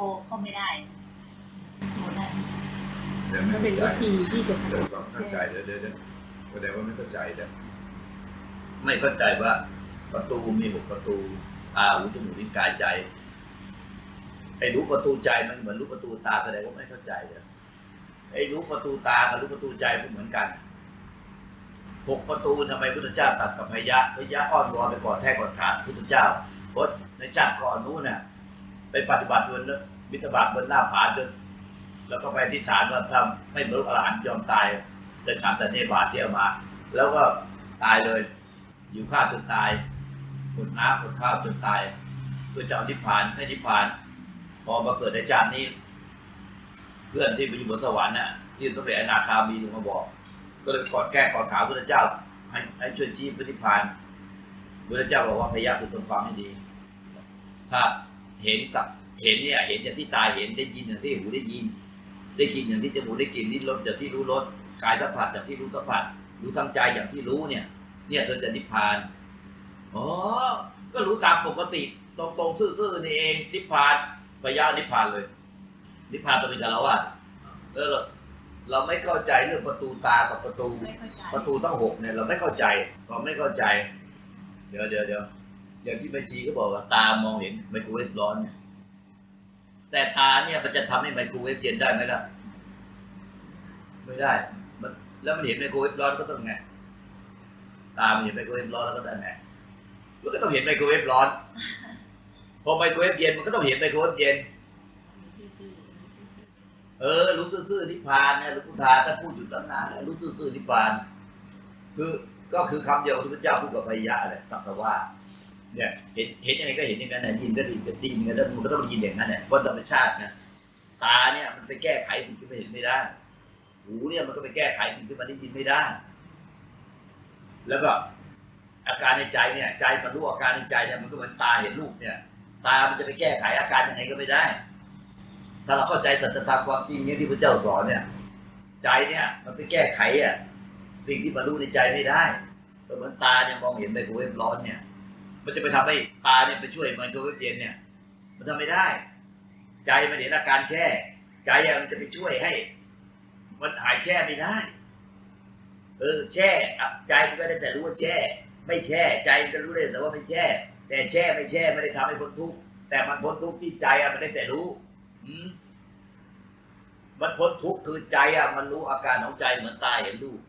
แช่ในพุทโธก็ไม่ได้โธได้เดี๋ยวไม่ก็เป็นเข้าใจวิธีที่จะเดี๋ยวทำความเข้าใจเดี๋ยวเดี๋ยวเดี๋ยวแสดงว่าไม่เข้าใจเดี๋ยวไม่เข้าใจว่าประตูมีหกประตูตาหูจมูกลิ้นกายใจไอ้รู้ประตูใจมันเหมือนรู้ประตูตาแสดงว่าไม่เข้าใจเลยไอ้รู้ประตูตากับรู้ประตูใจมันเหมือนกันหกประตูทำไมพุทธเจ้าตัดกับพยะพยะอ้อนวอนไปก่อนแท้ก่อนขาดพุทธเจ้าเพราะในชาติก่อนนู้นน่ะ ไปปฏิบัติบนบิณฑบาตบนหน้าผาจน แล้วก็ไปอธิษฐานว่าถ้าไม่บรรลุอรหันต์ยอมตายจะฉันแต่เนบาตที่เอามา แล้วก็ตายเลย อยู่ข้าวจนตายอดน้ำอดข้าวจนตายเพื่อจะเอานิพพานให้นิพพาน พอมาเกิดในชาตินี้ เพื่อนที่ไปอยู่บนสวรรค์น่ะที่ต้องเป็นอนาคามีลงมาบอก ก็เลยกอดแก้กอดขาพระเจ้า ให้ให้ช่วยชี้พระนิพพานพระเจ้าบอกว่าพยายามคุณต้องฟังให้ดีถ้า เห็นกับเห็นเนี่ยเห็นอย่างที่ตาเห็นได้ยินอย่างที่หูได้ยิน ได้กินอย่างที่จมูกได้กลินลิ้นรสอย่างที่รู้รสกายสัมผัสอย่างที่รู้สัมผัสรู้ทั้งใจอย่างที่รู้เนี่ย เนี่ยเธอจะนิพพานอ๋อก็รู้ตามปกติตรงๆซื่อๆนี่เองนิพพานพยานิพพานเลย นิพพานต้องเป็นคารวะแล้วเราเราไม่เข้าใจเรื่องประตูตากับประตูไม่เข้าใจประตูต้องหกเนี่ยเราไม่เข้าใจเราไม่เข้าใจ เดี๋ยวเดี๋ยวเดี๋ยว อย่างที่แม่ชีก็บอกว่าตามองเห็นไมโครเวฟร้อนเนี่ยแต่ตาเนี่ยมันจะทำให้ไมโครเวฟเย็นได้ไหมล่ะ ไม่ได้ มันแล้วมันเห็นไมโครเวฟร้อนก็ต้องไง ตามเห็นไมโครเวฟร้อนแล้วก็ต้องไง มันก็ต้องเห็นไมโครเวฟร้อน พอไมโครเวฟเย็นมันก็ต้องเห็นไมโครเวฟเย็น เออ รู้ซื่อๆนิพพานเนี่ยหลวงพุทธาท่านพูดอยู่ตั้งนานแล้วรู้ซื่อๆนิพพาน คือก็คือคำเดียวที่พระเจ้าพูดกับพยะเลยสักแต่ว่า เนี่ยเห็นเห็นยังไงก็เห็นอย่างนั้นนะยินก็ดีก็ดีกันแล้วมันก็ต้องยินอย่างนั้นแหละเพราะธรรมชาตินะตาเนี่ยมันไปแก้ไขสิ่งที่ไม่เห็นไม่ได้ หูเนี่ยมันก็ไปแก้ไขสิ่งที่มันได้ยินไม่ได้ แล้วก็อาการในใจเนี่ย ใจมันรู้อาการในใจเนี่ยมันก็เหมือนตาเห็นรูปเนี่ย ตามันจะไปแก้ไขอาการยังไงก็ไม่ได้ ถ้าเราเข้าใจสัจธรรมความจริงเนี่ยที่พระเจ้าสอนเนี่ย ใจเนี่ย มันไปแก้ไขอะสิ่งที่มันรู้ในใจไม่ได้ก็เหมือนตาเนี่ยมองเห็นไมโครเวฟร้อนเนี่ย มันจะไปทำให้ตาเนี่ยไปช่วยไมโครเวฟเย็นเนี่ย มันทำไม่ได้ ใจมันเห็นอาการแช่ ใจมันจะไปช่วยให้ มันหายแช่ไม่ได้ เออ แช่ใจมันก็ได้แต่รู้ว่าแช่ ไม่แช่ ใจมันก็รู้ได้แต่ว่าไม่แช่ แต่แช่ไม่แช่ไม่ได้ทำให้พ้นทุกข์แต่มันพ้นทุกข์ที่ใจอะมันได้แต่รู้อืมมันพ้นทุกข์คือใจอะมันรู้อาการของใจเหมือนตาเห็นรูป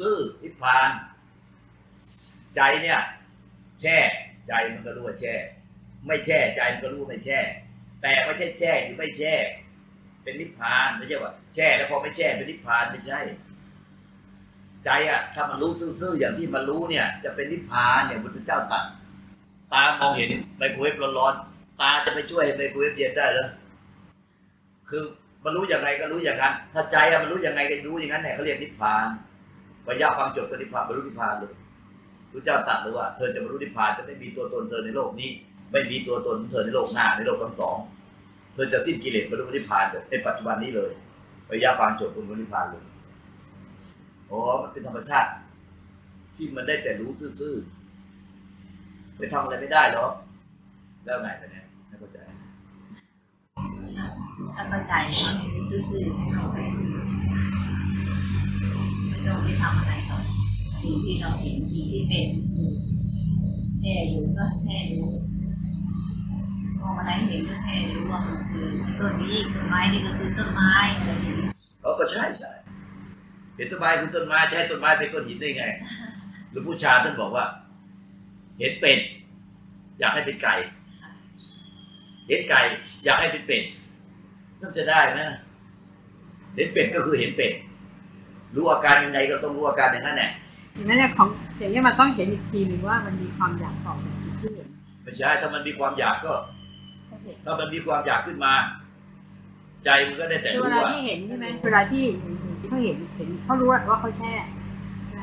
ซื่อๆนิพพาน ใจเนี่ย แช่ ใจมันก็รู้ว่าแช่ ไม่แช่ใจมันก็รู้ไม่แช่ แต่ไม่ใช่แช่หรือไม่แช่ เป็นนิพพานไม่ใช่ว่าแช่แล้วพอไม่แช่เป็นนิพพานไม่ใช่ ใจอะถ้ามันรู้ซื่อๆอย่างที่มันรู้เนี่ย จะเป็นนิพพานเนี่ยพระพุทธเจ้าตัดตามองเห็นไมโครเวฟร้อนๆตาจะไปช่วยไมโครเวฟเย็นได้หรอคือมันรู้อย่างไรก็รู้อย่างนั้น ถ้าใจอะมันรู้อย่างไงก็รู้อย่างนั้นเนี่ยเขาเรียกนิพพานปัญญาฟังจบก็นิพพานบรรลุนิพพานเลย พระเจ้าตรัดเลยว่าเธอจะบรรลุนิพพานจะไม่มีตัวตนเธอในโลกนี้ ไม่มีตัวตนของเธอในโลกหน้าในโลกทั้งสองเธอจะสิ้นกิเลสบรรลุนิพพานในปัจจุบันนี้เลยปัญญาฟังจบบรรลุนิพพานเลยอ๋อมันเป็นธรรมชาติ ที่มันได้แต่รู้ซื่อๆไปทำอะไรไม่ได้หรอแล้วไงแต่เนี้ยไม่เข้าใจถ้าเข้าใจซื่อๆไม่ต้องไปทำอะไริ่งที่เราเห็นสิ่ที่เป็นแช่อยู่ก็แช่อยู่มองอะไรเห็นก็แช่อยู่ว่ามันคือต้นนี้ต้นไม้นี่ก็คือต้นไม้อะไรอย่างนี้เออก็ใช่ใช่เห็นต้นไม้คือต้นไม้จะให้ต้นไม้เป็นก้อนหินได้ไง หรือผู้ชาท่านบอกว่า เห็นเป็ดอยากให้เป็นไก่ เห็นไก่ อยากให้เป็นเป็ดนั่นจะได้ไหมเห็นเป็ดก็คือเห็นเป็ดรู้อาการยังไงก็ต้องรู้อาการอย่างนั้นแหละ อย่างนั้นเนี่ยของอย่างนี้ยมันต้องเห็นอีกทีหนึ่งว่ามันมีความอยากต่อที่เห็นไม่ใช่ถ้ามันมีความอยากก็ ก็เห็นถ้ามันมีความอยากขึ้นมา ใจมันก็ได้แต่คือเวรู้ลาว่าที่เห็นใช่ไหมเวลาที่เขาเห็นเห็นเขารู้ว่าเขาแช่ใช่ไหม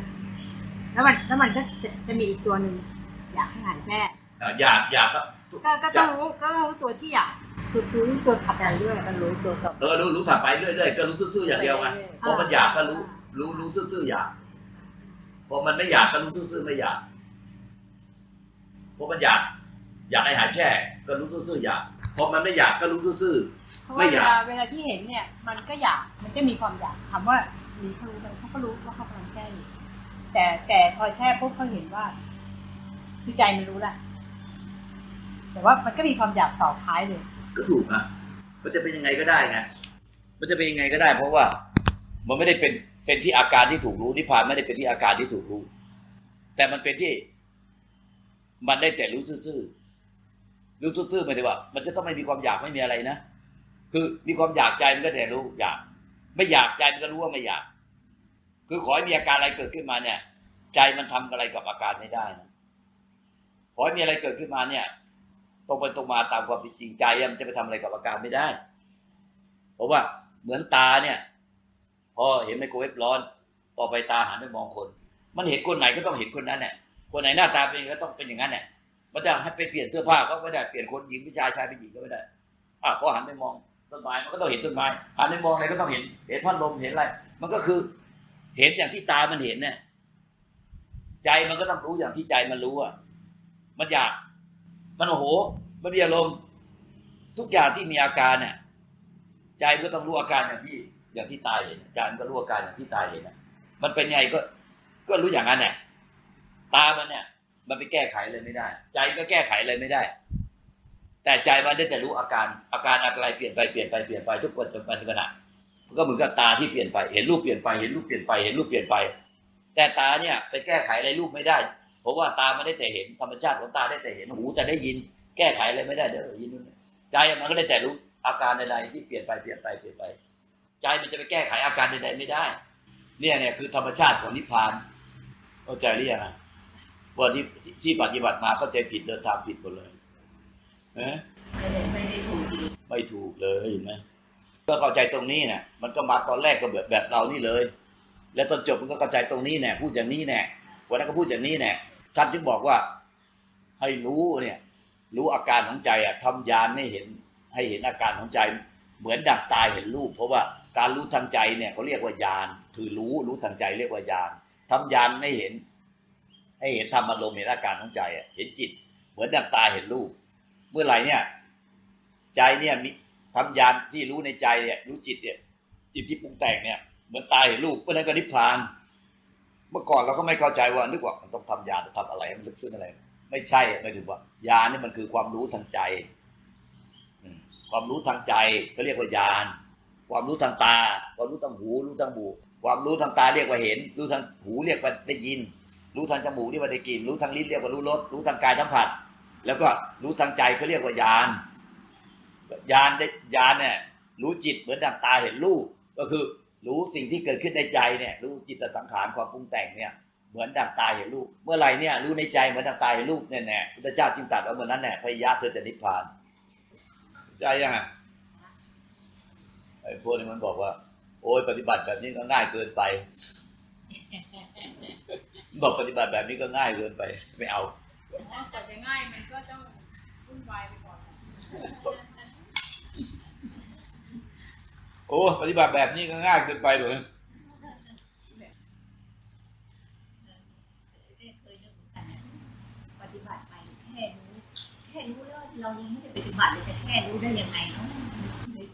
แล้วมันแล้วมันก็จะจะมีอีกตัวหนึ่งอยากให้หายแช่ อะอยากอยากก็ก็ก็ต้องรู้ก็ต้องรู้ตัวที่อยากคือคือรู้ตัวขัดใจด้วยก็รู้ตัวต่อเออรู้รู้ถัดไปเรื่อยๆก็รู้ซื่อๆอย่างเดียวไงพอมันอยากก็รู้ รู้รู้ซื่อๆอยาก พอมันไม่อยากก็รู้ซื่อๆไม่อยากพอมันอยาก อยากให้หายแช่ก็รู้ซื่อๆอยากพอมันไม่อยากก็รู้ซื่อเพราะไม่ว่าเวอยาก ลาเวลาที่เห็นเนี่ย มันก็อยาก มันก็มีความอยากถามว่ามีเขารู้ไหมเขาก็รู้ว่าเขากำลังแก้อยู่แต่แต่พอแช่ปุ๊บเขาเห็นว่าคือใจมันรู้แหละแต่ว่ามันก็มีความอยากต่อท้ายเลยๆก็ถูกนะมันจะเป็นยังไงก็ได้ไงมันจะเป็นยังไงก็ได้ เพราะว่า มันไม่ได้เป็น เป็นที่อาการที่ถูกรู้นิพพานไม่ได้เป็นที่อาการที่ถูกรู้ แต่มันเป็นที่มันได้แต่รู้ซื่อๆรู้ซื่อๆหมายถึงว่า มันจะต้องไม่มีความอยากไม่มีอะไรนะคือมีความอยากใจมันก็แต่รู้อยาก ไม่อยากใจมันก็รู้ว่าไม่อยาก คือขอให้มีอาการอะไรเกิดขึ้นมาเนี่ย ใจมันทำอะไรกับอาการไม่ได้นะขอให้มีอะไรเกิดขึ้นมาเนี่ยตรงไปตรงมาตามความเป็นจริงใจมันจะไปทำอะไรกับอาการไม่ได้ เพราะว่าเหมือนตาเนี่ย พอเห็นไมโครเวฟร้อนต่อไปตาหันไปมองคน มันเห็นคนไหนก็ต้องเห็นคนนั้นแหละคนไหนหน้าตาเป็นก็ต้องเป็นอย่างนั้นแหละมันจะให้ไปเปลี่ยนเสื้อผ้าก็ไม่ได้เปลี่ยนคนหญิงผู้ชายชายเป็นหญิงก็ไม่ได้อะพอหันไปมองต้นไม้มันก็ต้องเห็นต้นไม้หันไปมองอะไรก็ต้องเห็น เห็นพัดลมเห็นอะไร มันก็คือเห็นอย่างที่ตามันเห็นเนี่ยใจมันก็ต้องรู้อย่างที่ใจมันรู้อะมันอยากมันโอ้โหมันมีอารมณ์ทุกอย่างที่มีอาการเนี่ยใจมันก็ต้องรู้อาการอย่างที่ อย่างที่ตาเห็นใจมันก็รู้อาการอย่างที่ตาเห็นนะมันเป็นไงก็ ก็รู้อย่างนั้นแหละตามันเนี่ย มันไปแก้ไขเลยไม่ได้ ใจก็แก้ไขอะไรไม่ได้ แต่ใจมันได้แต่รู้อาการ อาการอะไรเปลี่ยนไปเปลี่ยนไปเปลี่ยนไปทุกคนจนปัจจุบันมันก็เหมือนกับตาที่เปลี่ยนไป เห็นรูปเปลี่ยนไป เห็นรูปเปลี่ยนไป เห็นรูปเปลี่ยนไป แต่ตาเนี่ย ไปแก้ไขอะไรรูปไม่ได้ เพราะว่าตาไม่ได้แต่เห็นธรรมชาติของตาได้แต่เห็นหูแต่ได้ยิน แก้ไขอะไรไม่ได้เดี๋ยวยินนู่นใจมันก็ได้แต่รู้อาการใดๆที่เปลี่ยนไปเปลี่ยนไปเปลี่ยนไป ใจมันจะไปแก้ไขอาการใดๆไม่ได้ เนี่ยเนี่ยคือธรรมชาติของนิพพานเข้าใจหรือยังอะวันที่ที่ปฏิบัติมาเข้าใจผิดเดินทางผิดหมดเลยเอ๊ะไม่ได้ถูกดีไม่ถูกเลยเห็นไหมก็เข้าใจตรงนี้เนี่ยมันก็มาตอนแรกก็แบบแบบเรานี่เลย แล้วตอนจบมันก็เข้าใจตรงนี้แน่พูดอย่างนี้แน่วันนั้นก็พูดอย่างนี้แน่ท่านจึงบอกว่า ให้รู้เนี่ย รู้อาการของใจอะทำยานให้เห็น ให้เห็นอาการของใจ เหมือนดักตายเห็นรูป เพราะว่า การรู้ทางใจเนี่ยเขาเรียกว่ายานคือรู้รู้ทางใจเรียกว่ายานทำยานให้เห็น ให้เห็นธรรมอารมณ์เห็นอาการของใจเห็นจิต เหมือนดักตาเห็นรูป เมื่อไหร่เนี่ยใจเนี่ยมีทำยานที่รู้ในใจเนี่ยรู้จิตเนี่ยจิตที่ปรุงแต่งเนี่ยเหมือนตายเห็นรูปเมื่อนั้นก็นิพพาน เมื่อก่อนเราก็ไม่เข้าใจว่านึกว่ามันต้องทำยานทำอะไรมันลึกซึ้งอะไร ไม่ใช่ไม่ถึงว่ายานนี่มันคือความรู้ทางใจ ความรู้ทางใจเขาเรียกว่ายาน ความรู้ทางตา ความรู้ทางหู รู้ทางบูความรู้ทางตาเรียกว่าเห็น รู้ทางหูเรียกว่าได้ยิน รู้ทางจมูกเรียกว่าได้กลิ่น รู้ทางลิ้นเรียกว่ารู้รส รู้ทางกายสัมผัส แล้วก็รู้ทางใจเขาเรียกว่ายานยานได้ยานเนี่ยรู้จิตเหมือนดังตาเห็นรูป ก็คือรู้สิ่งที่เกิดขึ้นในใจเนี่ยรู้จิตสังขารความปรุงแต่งเนี่ยเหมือนดังตาเห็นรูป เมื่อไหรเนี่ยรู้ในใจเหมือนดังตาเห็นรูปเนี่ยแน่พุทธเจ้าจึงตรัสว่าเมื่อนั้นแน่พยาเธอจะนิพพานใจยังไง ไอ้พวกนี้มันบอกว่า โอ้ยปฏิบัติแบบนี้ก็ง่ายเกินไปบอกปฏิบัติแบบนี้ก็ง่ายเกินไป ไม่เอาแต่จะง่ายมันก็ต้องวุ่นวายไปก่อนโอ้ปฏิบัติแบบนี้ก็ง่ายเกินไปเลยเคยนึกเหมือนกันนะปฏิบัติไปแค่รู้แค่รู้แล้วเรายังไม่ได้ปฏิบัติเลยจะแค่รู้ได้ยังไงเนาะ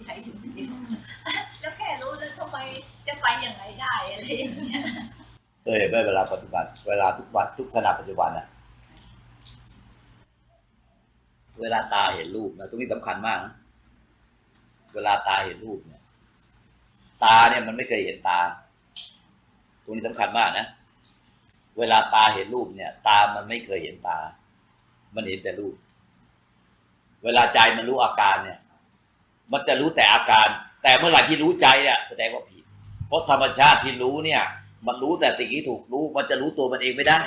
ใจถึงเดียวจะแค่รู้แล้วทำไมจะไปอยังไงได้อะไรอย่างเงี้ยเคยเห็นไหมเวลาปฏิบัติ เวลาทุกวันทุกขณะปัจจุบันอะเวลาตาเห็นรูปนะตรงนี้สำคัญมากนะเวลาตาเห็นรูปเนี่ย ตาเนี่ยมันไม่เคยเห็นตา ตรงนี้สำคัญมากนะเวลาตาเห็นรูปเนี่ย ตามันไม่เคยเห็นตา มันเห็นแต่รูป เวลาใจมันรู้อาการเนี่ย มันจะรู้แต่อาการ แต่เมื่อไหร่ที่รู้ใจเนี่ยแสดงว่าผิด เพราะธรรมชาติที่รู้เนี่ย มันรู้แต่สิ่งที่ถูกรู้ มันจะรู้ตัวมันเองไม่ได้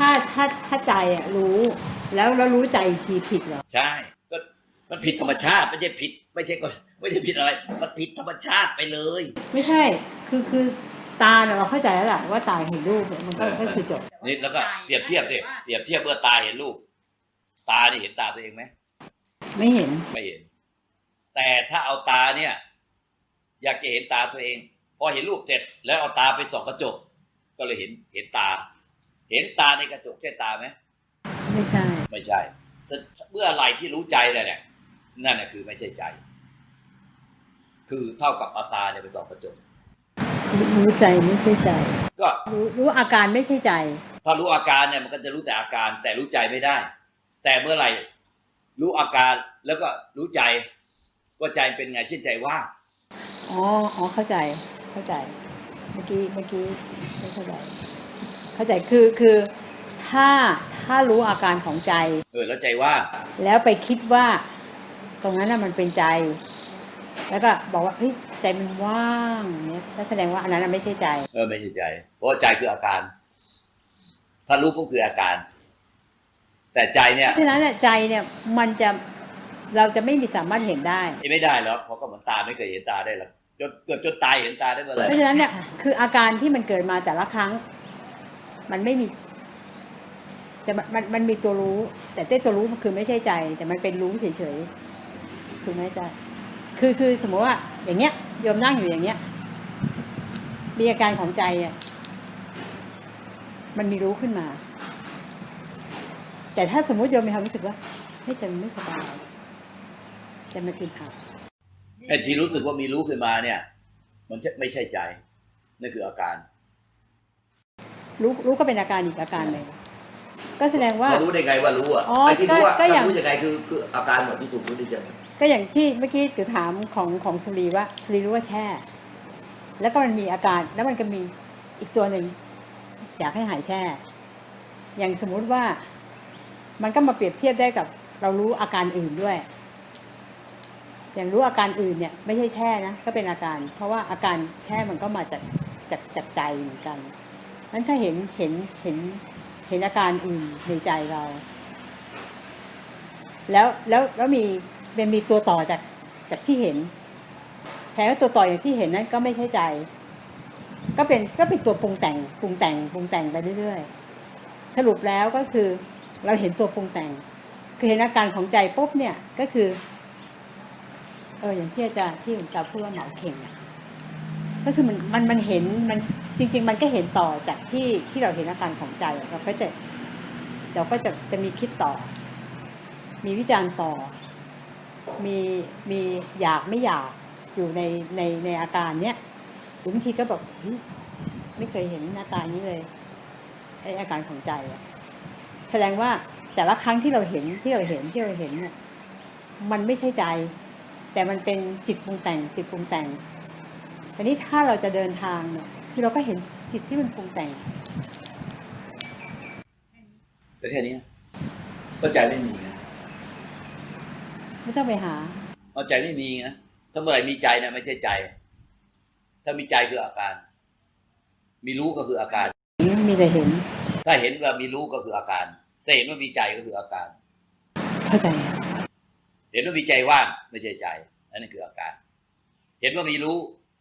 ถ้าถ้าถ้าใจอะรู้ แล้วแล้วรู้ใจอีกทีผิดเหรอ ใช่ ก็มันผิดธรรมชาติไม่ใช่ผิด ไม่ใช่ก็ไม่ใช่ผิดอะไร มันผิดธรรมชาติไปเลย ไม่ใช่ คือคือตาเนี่ยเราเข้าใจแล้วแหละว่าตาเห็นรูปเนี่ยมันก็เออ ก็คือจบ นี่แล้วก็เปรียบเทียบสิเปรียบเทียบเมื่อตาเห็นรูป ตานี่เห็นตาตัวเองไหมไม่เห็น ไม่เห็น แต่ถ้าเอาตาเนี่ย อยากจะเห็นตาตัวเอง พอเห็นรูปเสร็จแล้วเอาตาไปส่องกระจก ก็เลยเห็นเห็นตา เห็นตาในกระจกใช่ตาไหมไม่ใช่ ไม่ใช่สเมื่อไหรที่รู้ใจเลยเนี่ยนั่นแหละคือไม่ใช่ใจ คือเท่ากับเอาตาเนี่ยไปส่องกระจกรู้ใจไม่ใช่ใจ ก็รู้รู้อาการไม่ใช่ใจ ถ้ารู้อาการเนี่ยมันก็จะรู้แต่อาการแต่รู้ใจไม่ได้ แต่เมื่อไหร่รู้อาการแล้วก็รู้ใจ ว่าใจเป็นไงเช่นใจว่างอ๋ออ๋อเข้าใจเข้าใจ เมื่อกี้เมื่อกี้ไม่เข้าใจเข้าใจคือคือถ้าถ้ารู้อาการของใจ เออแล้วใจว่างแล้วไปคิดว่า ตรงนั้นน่ะมันเป็นใจ แล้วก็บอกว่าเฮ้ยใจมันว่างเนี่ยนั่นแสดงว่าอันนั้นน่ะไม่ใช่ใจ เออไม่ใช่ใจ เพราะว่าใจคืออาการ ถ้ารู้ก็คืออาการ แต่ใจเนี่ย เพราะฉะนั้นเนี่ยใจเนี่ยมันจะ เราจะไม่มีสามารถเห็นได้ ไม่ได้หรอกเพราะก็เหมือนตาไม่เคยเห็นตาได้หรอกจนเกิดจนตายเห็นตาได้เมื่อไหร่เพราะฉะนั้นเนี่ยคืออาการที่มันเกิดมาแต่ละครั้ง มันไม่มีแต่มันมันมันมีตัวรู้ แต่เต้ตัวรู้มันคือไม่ใช่ใจ แต่มันเป็นรู้เฉยๆถูกไหมจ๊ะคือคือสมมติว่า อย่างเงี้ยโยมนั่งอยู่อย่างเงี้ย มีอาการของใจเนี่ยมันมีรู้ขึ้นมา แต่ถ้าสมมติโยมมีความรู้สึกว่าเฮ้ยใจมันไม่สบาย ใจมันอึดอัดไอ้ที่รู้สึกว่ามีรู้ขึ้นมาเนี่ย มันไม่ใช่ใจนั่นคืออาการ รู้รู้ก็เป็นอาการอีกอาการหนึ่งก็แสดงว่าเรารู้ได้ไงว่ารู้อะอ๋อไอ้ที่รู้ว่าก็ก็อย่างรู้ยังไงคือคืออาการหมดที่ถูกรู้ได้ยังไงก็อย่างที่เมื่อกี้ถือถามของของสุรีว่าสุรีรู้ว่าแช่ แล้วก็มันมีอาการแล้วมันก็มีอีกตัวหนึ่งอยากให้หายแช่ อย่างสมมุติว่า มันก็มาเปรียบเทียบได้กับ เรารู้อาการอื่นด้วย อย่างรู้อาการอื่นเนี่ยไม่ใช่แช่นะก็เป็นอาการ เพราะว่าอาการแช่มันก็มาจากจากจากใจเหมือนกันนั้นถ้าเห็นเห็นเห็นเห็นอาการอื่นในใจเรา แล้วแล้วแล้วมีเป็นมีตัวต่อจากจากที่เห็นแทนว่าตัวต่ออย่างที่เห็นนั้นก็ไม่ใช่ใจ ก็เป็นก็เป็นตัวปรุงแต่งปรุงแต่งปรุงแต่งไปเรื่อยๆสรุปแล้วก็คือเราเห็นตัวปรุงแต่ง คือเห็นอาการของใจปุ๊บเนี่ยก็คือ เอออย่างที่อาจารย์ที่หลวงตาพูดว่าเหมาเข่งอะก็คือมันมันมันเห็นมันจริง ๆ มันก็เห็นต่อจากที่ที่เราเห็นอาการของใจเราก็จะเราก็จะจะมีคิดต่อ มีวิจารณ์ต่อ มีมีอยากไม่อยากอยู่ในในในอาการเนี้ยหรือบางทีก็แบบไม่เคยเห็นหน้าตานี้เลยไออาการของใจอะแสดงว่าแต่ละครั้งที่เราเห็นที่เราเห็นที่เราเห็นเนี่ยมันไม่ใช่ใจ แต่มันเป็นจิตปรุงแต่งจิตปรุงแต่งแต่นี้ถ้าเราจะเดินทางเนี่ยคือเราก็เห็นจิตที่มันปรุงแต่งแต่แค่นี้ก็ใจไม่มีไงไม่ต้องไปหาเอาใจไม่มีไงถ้าเมื่อไหร่มีใจเนี่ยไม่ใช่ใจ ถ้ามีใจคืออาการ มีรู้ก็คืออาการ มีแต่เห็น ถ้าเห็นว่ามีรู้ก็คืออาการ ถ้าเห็นว่ามีใจก็คืออาการ เข้าใจ เห็นว่ามีใจว่างไม่ใช่ใจอันนั้นคืออาการ เห็นว่ามีรู้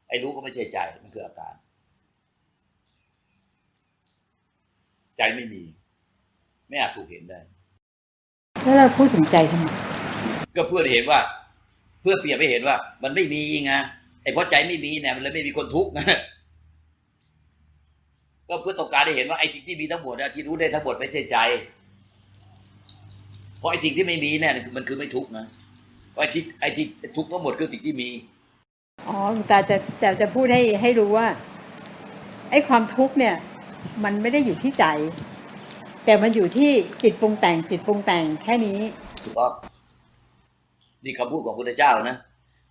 ไอ้รู้ก็ไม่ใช่ใจมันคืออาการ ใจไม่มี ไม่อาจถูกเห็นได้ แล้วเราพูดถึงใจทำไมก็เพื่อให้เห็นว่า เพื่อเปรียบให้เห็นว่า มันไม่มีไงไอ้เพราะใจไม่มีเนี่ยมันเลยไม่มีคนทุกข์นะก็เพื่อต้องการให้เห็นว่าไอ้สิ่งที่มีทั้งหมดนะที่รู้ได้ทั้งหมดไม่ใช่ใจ เพราะไอ้สิ่งที่ไม่มีเนี่ยมันคือไม่ทุกข์นะเพราะ ไอ้ที่ไอ้ที่ทุกข์ทั้งหมดคือสิ่งที่มี อ๋อหลวงตาจะจะจะพูดให้ให้รู้ว่าไอ้ความทุกข์เนี่ย มันไม่ได้อยู่ที่ใจ แต่มันอยู่ที่จิตปรุงแต่งจิตปรุงแต่งแค่นี้ถูกต้องนี่คำพูดของพระพุทธเจ้านะ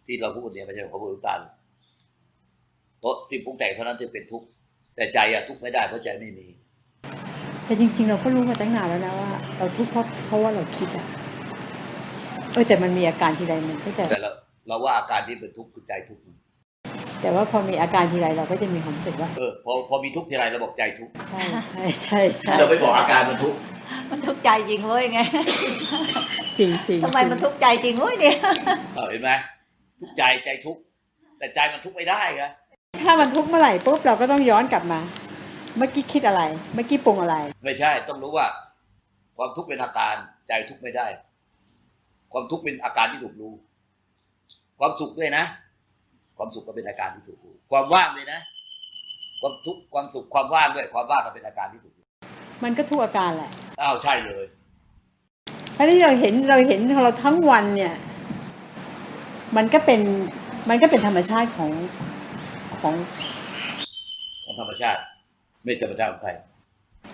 ที่เราพูดเนี่ยไม่ใช่ของพระพุทธเจ้าเพราะสิ่งปรุงแต่งเท่านั้นที่เป็นทุกข์แต่ใจอะทุกข์ไม่ได้เพราะใจไม่มี แต่จริง ๆ เราก็รู้มาตั้งนานแล้วนะว่า เราทุกข์เพราะเพราะว่าเราคิดอะ เออแต่มันมีอาการทีไรมันก็จะแต่เราเราว่าอาการที่เป็นทุกข์คือใจทุกข์แต่ว่าพอมีอาการทีไรเราก็จะมีความรู้สึกว่าเออพอพอมีทุกข์ทีไรเราบอกใจทุกข์ใช่ใช่ใช่ใช่เราไปบอกอาการมันทุกข์มันทุกข์ใจจริงเว้ยไงจริงจริงทำไมมันทุกข์ใจจริงเว้ยเนี่ยเออเห็นไหมทุกข์ใจใจทุกข์แต่ใจมันทุกข์ไม่ได้ครับถ้ามันทุกข์เมื่อไหร่ปุ๊บเราก็ต้องย้อนกลับมา เมื่อกี้คิดอะไร เมื่อกี้ปรุงอะไร ไม่ใช่ต้องรู้ว่า ความทุกข์เป็นอาการใจทุกข์ไม่ได้ ความทุกข์เป็นอาการที่ถูกรู้ ความสุขด้วยนะ ความสุขก็เป็นอาการที่ถูกรู้ ความว่างด้วยนะ ความทุกข์ความสุขความว่างด้วย ความว่างก็เป็นอาการที่ถูกรู้มันก็ทุกอาการแหละอ้าวใช่เลยเพราะที่เราเห็นเราเห็นของเราทั้งวันเนี่ย มันก็เป็นมันก็เป็นธรรมชาติของของของธรรมชาติ ไม่ธรรมชาติของใคร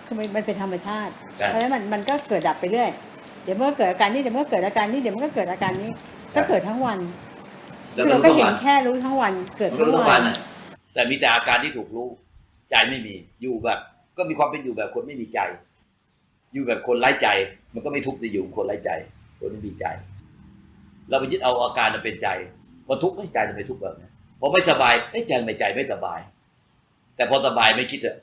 คือมันมันเป็นธรรมชาติครับเพราะฉะนั้นมันมันก็เกิดดับไปเรื่อย เดี๋ยวเมื่อเกิดอาการนี้เดี๋ยวเมื่อเกิดอาการนี้เดี๋ยวมันก็เกิดอาการนี้ก็เกิดทั้งวันแล้วคือก็เราก็รู้เห็ทั้งวันนแค่รู้ทั้งวันเกิดมันก็ทั้งรู้ทั้งวัวันนน่ะแต่มีแต่อาการที่ถูกรู้ ใจไม่มีอยู่แบบ ก็มีความเป็นอยู่แบบคนไม่มีใจ อยู่แบบคนไร้ใจ มันก็ไม่ทุกข์ในอยู่ของคนไร้ใจ คนไม่มีใจ เราไปยึดเอาอาการมันเป็นใจพอทุกข์ให้ใจมันไปทุกข์แบบนั้นพอไม่สบายให้ใจไม่ใจไม่สบาย แต่พอสบายไม่คิดอะ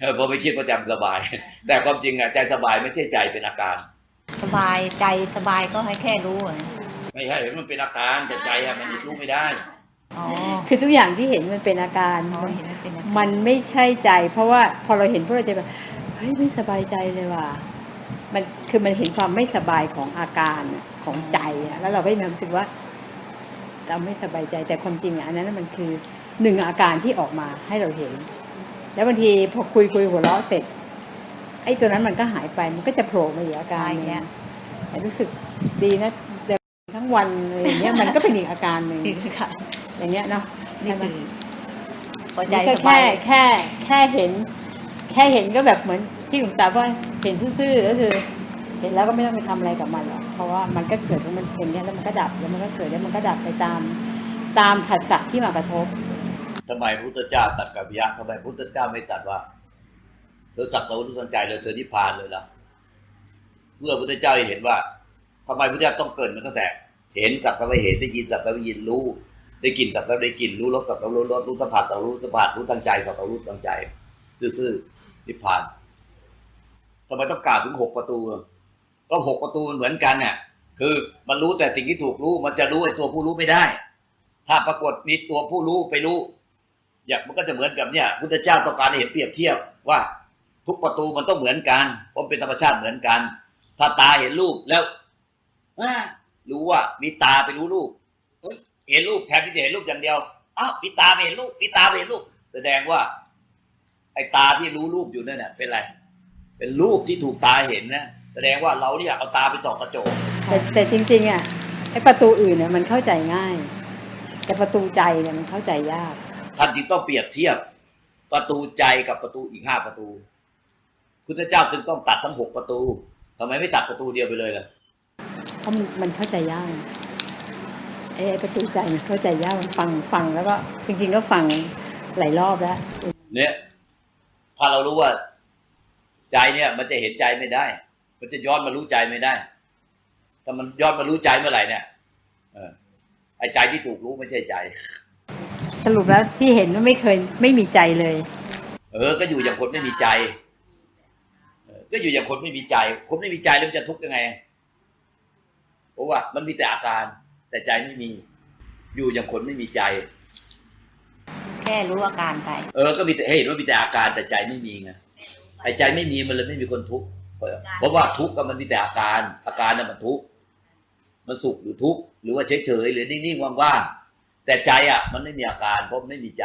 เออพอไม่คิดประจำสบาย แต่ความจริงอะใจสบายไม่ใช่ใจเป็นอาการ สบายใจสบายก็ให้แค่รู้อะไม่ใช่มันเป็นอาการแต่ใจอะมันรู้ไม่ได้ อ๋อคือทุกอย่างที่เห็นมันเป็นอาการ อ๋อมันเห็นมันเป็นอย่างมันไม่ใช่ใจ เพราะว่าพอเราเห็นพวกเราจะแบบเฮ้ยไม่สบายใจเลยว่ะมันคือมันเห็นความไม่สบายของอาการอะของใจอะแล้วเราก็มีความรู้สึกว่าเราไม่สบายใจแต่ความจริงอะอันนั้นมันคือหนึ่งอาการที่ออกมาให้เราเห็น แล้วบางทีพอคุยคุยหัวเราะเสร็จ ไอ้ตัวนั้นมันก็หายไปมันก็จะโผล่มาอีกอาการหนึงแต่รู้สึกดีนะเดินทั้งวันอะไรอย่างเงี้ยมันก็เป็นอีกอาการหนึ่งนี่คือค่ะอย่างเงี้ยเนาะนี่คือพอใจนี่ก็สบาแค่ยแค่แค่เห็น แค่เห็นก็แบบเหมือนที่หลวงตาว่าเห็นซื่อๆก็คือ เห็นแล้วก็ไม่ต้องไปทำอะไรกับมันหรอกเพราะว่ามันก็เกิดแล้วมันอย่างเงี้ยแล้วมันก็ดับแล้วมันก็เกิดแล้วมันก็ดับไปตามตามผัสสะที่มากระทบทำไมพระพุทธเจ้าตัดกับยักษ์ทำไมพระพุทธเจ้าไม่ตัดว่า เธอสักแต่ว่ารู้สนใจเลยเธอนิพพานเลยล่ะเพื่อพระพุทธเจ้าเห็นว่าทำไมพระพุทธเจ้าต้องเกิดมันตั้งแต่ เห็นสักแต่ว่าเห็นได้ยินสักแต่ว่ายินรู้ ได้กลิ่นสักแต่ว่าได้กลิ่นรู้รสสักแต่ว่ารู้รสรู้สัมผัสสักแต่ว่ารู้สัมผัสรู้ทางใจสักแต่ว่ารู้ทางใจซื่อๆนิพพานทำไมต้องกล่าวถึงหกประตู ก็หกประตูมันเหมือนกันเนี่ยคือมันรู้แต่สิ่งที่ถูกรู้ มันจะรู้ไอ้ตัวผู้รู้ไม่ได้ ถ้าปรากฏมีตัวผู้รู้ไปรู้ อย่างมันก็จะเหมือนกับเนี่ยพุทธเจ้าต้องการให้เห็นเปรียบเทียบว่า ทุกประตูมันต้องเหมือนกันเพราะมันเป็นธรรมชาติเหมือนกัน ถ้าตาเห็นรูปแล้วอ่ารู้ว่ามีตาไปรู้รูปเฮ้ยเห็นรูปแทนที่จะเห็นรูปอย่างเดียวอ้าวมีตาไปเห็นรูปมีตาไปเห็นรูปแสดงว่า ไอ้ตาที่รู้รูปอยู่นั่นน่ะเป็นอะไร เป็นรูปที่ถูกตาเห็นนะแสดงว่าเราเนี่ยเอาตาไปส่องกระจกแต่แต่จริงๆอะไอ้ประตูอื่นเนี่ยมันเข้าใจง่าย แต่ประตูใจเนี่ยมันเข้าใจยากท่านจึงต้องเปรียบเทียบประตูใจกับประตูอีกห้าประตู พุทธเจ้าจึงต้องตัดทั้งหกประตูทำไมไม่ตัดประตูเดียวไปเลยล่ะเพราะมันมันเข้าใจยากไอ้ไอ้ประตูใจมันเข้าใจยากมันฟังฟังแล้วก็ จริง ๆ ก็ฟังหลายรอบแล้วเนี่ยพอเรารู้ว่า ใจเนี่ย มันจะเห็นใจไม่ได้ มันจะย้อนมารู้ใจไม่ได้ถ้ามันย้อนมารู้ใจเมื่อไหร่เนี่ยเออไอ้ใจที่ถูกรู้ไม่ใช่ใจ สรุปแล้วที่เห็นว่าไม่เคย ไม่มีใจเลย เออ ก็อยู่อย่างคนไม่มีใจเออ ก็อยู่อย่างคนไม่มีใจ คนไม่มีใจแล้วมันจะทุกข์ยังไงเพราะว่ามันมีแต่อาการ แต่ใจไม่มี อยู่อย่างคนไม่มีใจ แค่รู้อาการไป เออก็มีแต่ให้เห็นว่ามีแต่อาการแต่ใจไม่มีไงไอ้ใจไม่มีมันเลยไม่มีคนทุกข์เพราะว่าทุกข์ก็มันมีแต่อาการ อาการน่ะมันทุกข์มันสุขหรือทุกข์หรือว่าเฉยๆหรือนิ่งๆว่างๆแต่ใจอะ มันไม่มีอาการ เพราะมันไม่มีใจ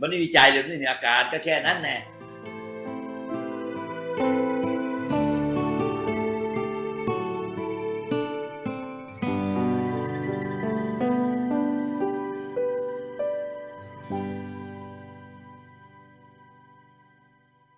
มันไม่มีใจเลยไม่มีอาการก็แค่นั้นแน่เ